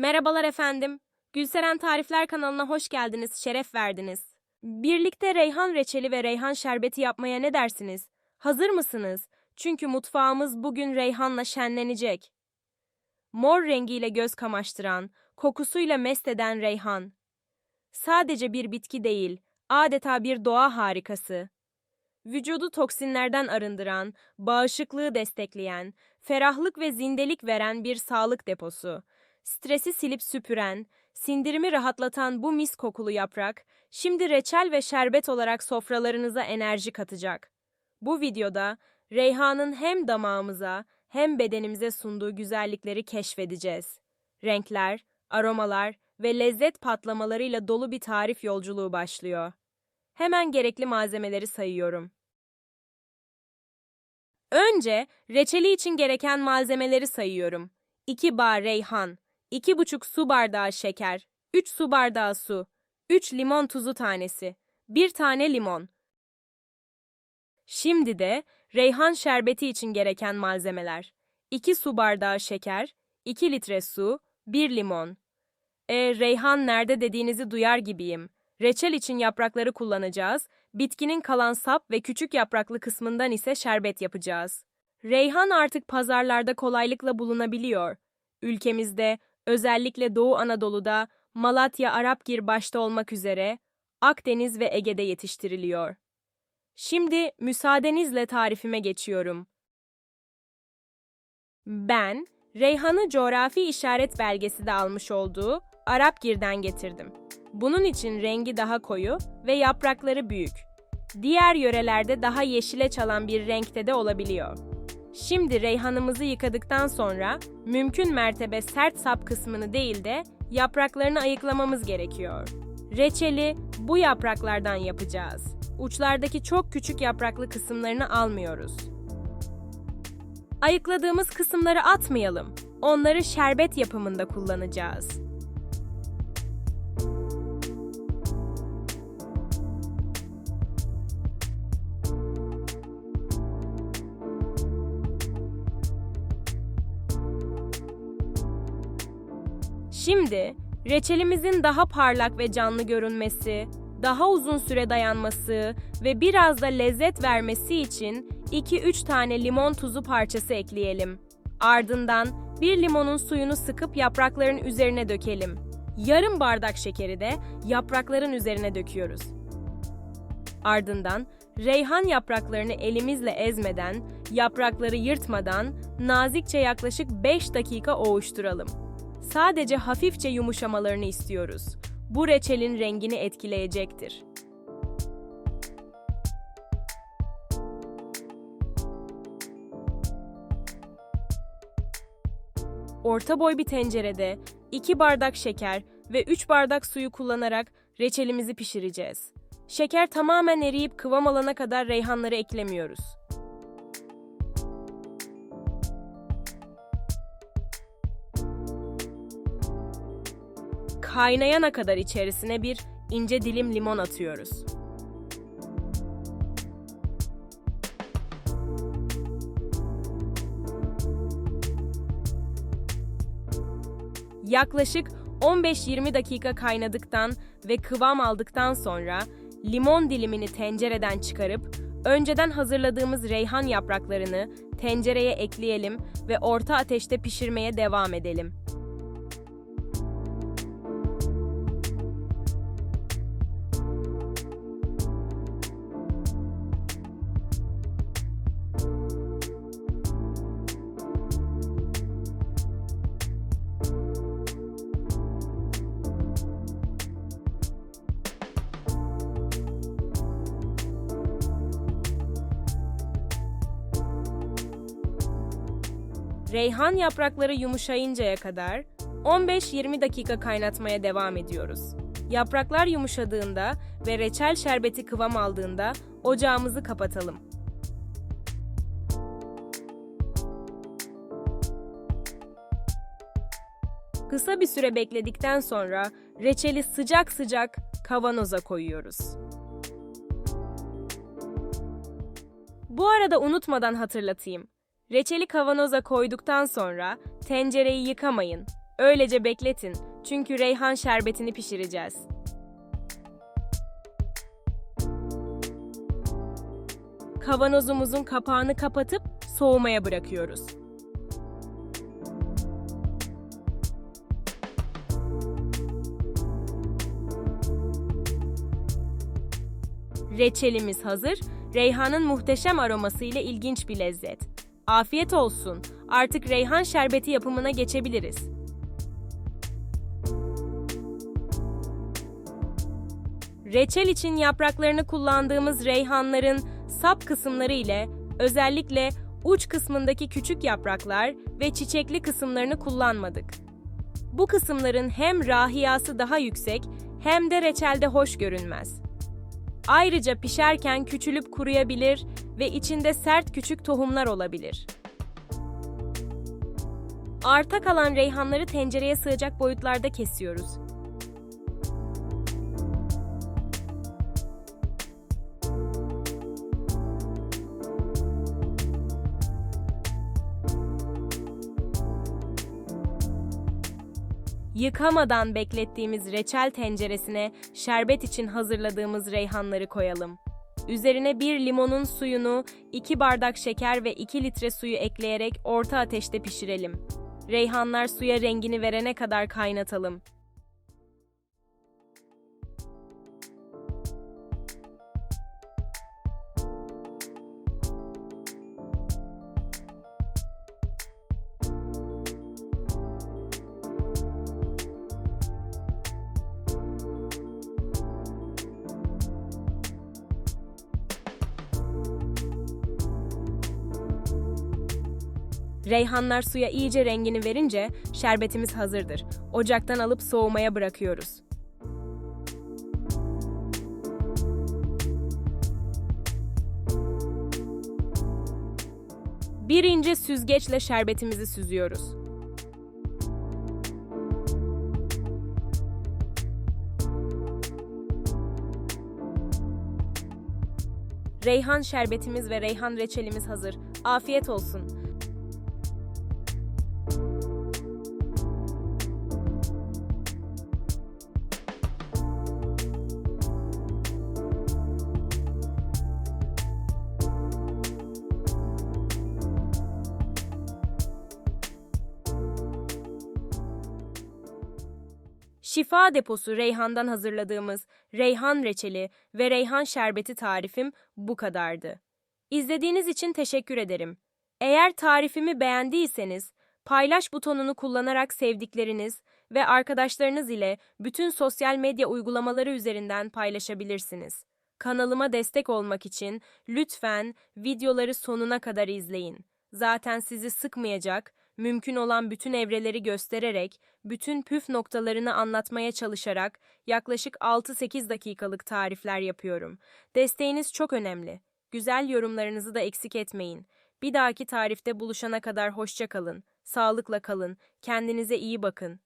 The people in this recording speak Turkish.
Merhabalar efendim. Gülseren Tarifler kanalına hoş geldiniz, şeref verdiniz. Birlikte reyhan reçeli ve reyhan şerbeti yapmaya ne dersiniz? Hazır mısınız? Çünkü mutfağımız bugün reyhanla şenlenecek. Mor rengiyle göz kamaştıran, kokusuyla mest eden reyhan. Sadece bir bitki değil, adeta bir doğa harikası. Vücudu toksinlerden arındıran, bağışıklığı destekleyen, ferahlık ve zindelik veren bir sağlık deposu. Stresi silip süpüren, sindirimi rahatlatan bu mis kokulu yaprak, şimdi reçel ve şerbet olarak sofralarınıza enerji katacak. Bu videoda reyhanın hem damağımıza hem bedenimize sunduğu güzellikleri keşfedeceğiz. Renkler, aromalar ve lezzet patlamalarıyla dolu bir tarif yolculuğu başlıyor. Hemen gerekli malzemeleri sayıyorum. Önce reçeli için gereken malzemeleri sayıyorum. 2 bar reyhan, 2,5 su bardağı şeker, 3 su bardağı su, 3 limon tuzu tanesi, 1 tane limon. Şimdi de reyhan şerbeti için gereken malzemeler. 2 su bardağı şeker, 2 litre su, 1 limon. E, reyhan nerede dediğinizi duyar gibiyim. Reçel için yaprakları kullanacağız. Bitkinin kalan sap ve küçük yapraklı kısmından ise şerbet yapacağız. Reyhan artık pazarlarda kolaylıkla bulunabiliyor. Ülkemizde, özellikle Doğu Anadolu'da, Malatya, Arapgir başta olmak üzere Akdeniz ve Ege'de yetiştiriliyor. Şimdi müsaadenizle tarifime geçiyorum. Ben, Reyhan'ı coğrafi işaret belgesi de almış olduğu Arapgir'den getirdim. Bunun için rengi daha koyu ve yaprakları büyük. Diğer yörelerde daha yeşile çalan bir renkte de olabiliyor. Şimdi reyhanımızı yıkadıktan sonra mümkün mertebe sert sap kısmını değil de yapraklarını ayıklamamız gerekiyor. Reçeli bu yapraklardan yapacağız. Uçlardaki çok küçük yapraklı kısımlarını almıyoruz. Ayıkladığımız kısımları atmayalım. Onları şerbet yapımında kullanacağız. Şimdi reçelimizin daha parlak ve canlı görünmesi, daha uzun süre dayanması ve biraz da lezzet vermesi için 2-3 tane limon tuzu parçası ekleyelim. Ardından bir limonun suyunu sıkıp yaprakların üzerine dökelim. Yarım bardak şekeri de yaprakların üzerine döküyoruz. Ardından reyhan yapraklarını elimizle ezmeden, yaprakları yırtmadan nazikçe yaklaşık 5 dakika ovuşturalım. Sadece hafifçe yumuşamalarını istiyoruz. Bu reçelin rengini etkileyecektir. Orta boy bir tencerede 2 bardak şeker ve 3 bardak suyu kullanarak reçelimizi pişireceğiz. Şeker tamamen eriyip kıvam alana kadar reyhanları eklemiyoruz. Kaynayana kadar içerisine bir ince dilim limon atıyoruz. Yaklaşık 15-20 dakika kaynadıktan ve kıvam aldıktan sonra limon dilimini tencereden çıkarıp önceden hazırladığımız reyhan yapraklarını tencereye ekleyelim ve orta ateşte pişirmeye devam edelim. Reyhan yaprakları yumuşayıncaya kadar 15-20 dakika kaynatmaya devam ediyoruz. Yapraklar yumuşadığında ve reçel şerbeti kıvam aldığında ocağımızı kapatalım. Kısa bir süre bekledikten sonra reçeli sıcak sıcak kavanoza koyuyoruz. Bu arada unutmadan hatırlatayım. Reçeli kavanoza koyduktan sonra tencereyi yıkamayın. Öylece bekletin. Çünkü reyhan şerbetini pişireceğiz. Kavanozumuzun kapağını kapatıp soğumaya bırakıyoruz. Reçelimiz hazır. Reyhanın muhteşem aroması ile ilginç bir lezzet. Afiyet olsun. Artık reyhan şerbeti yapımına geçebiliriz. Reçel için yapraklarını kullandığımız reyhanların sap kısımları ile özellikle uç kısmındaki küçük yapraklar ve çiçekli kısımlarını kullanmadık. Bu kısımların hem rahiyası daha yüksek hem de reçelde hoş görünmez. Ayrıca pişerken küçülüp kuruyabilir ve içinde sert küçük tohumlar olabilir. Arta kalan reyhanları tencereye sığacak boyutlarda kesiyoruz. Yıkamadan beklettiğimiz reçel tenceresine şerbet için hazırladığımız reyhanları koyalım. Üzerine bir limonun suyunu, 2 bardak şeker ve 2 litre suyu ekleyerek orta ateşte pişirelim. Reyhanlar suya rengini verene kadar kaynatalım. Reyhanlar suya iyice rengini verince şerbetimiz hazırdır. Ocaktan alıp soğumaya bırakıyoruz. Bir ince süzgeçle şerbetimizi süzüyoruz. Reyhan şerbetimiz ve reyhan reçelimiz hazır. Afiyet olsun. Şifa deposu reyhandan hazırladığımız reyhan reçeli ve reyhan şerbeti tarifim bu kadardı. İzlediğiniz için teşekkür ederim. Eğer tarifimi beğendiyseniz paylaş butonunu kullanarak sevdikleriniz ve arkadaşlarınız ile bütün sosyal medya uygulamaları üzerinden paylaşabilirsiniz. Kanalıma destek olmak için lütfen videoları sonuna kadar izleyin. Zaten sizi sıkmayacak, mümkün olan bütün evreleri göstererek, bütün püf noktalarını anlatmaya çalışarak yaklaşık 6-8 dakikalık tarifler yapıyorum. Desteğiniz çok önemli. Güzel yorumlarınızı da eksik etmeyin. Bir dahaki tarifte buluşana kadar hoşça kalın, sağlıkla kalın, kendinize iyi bakın.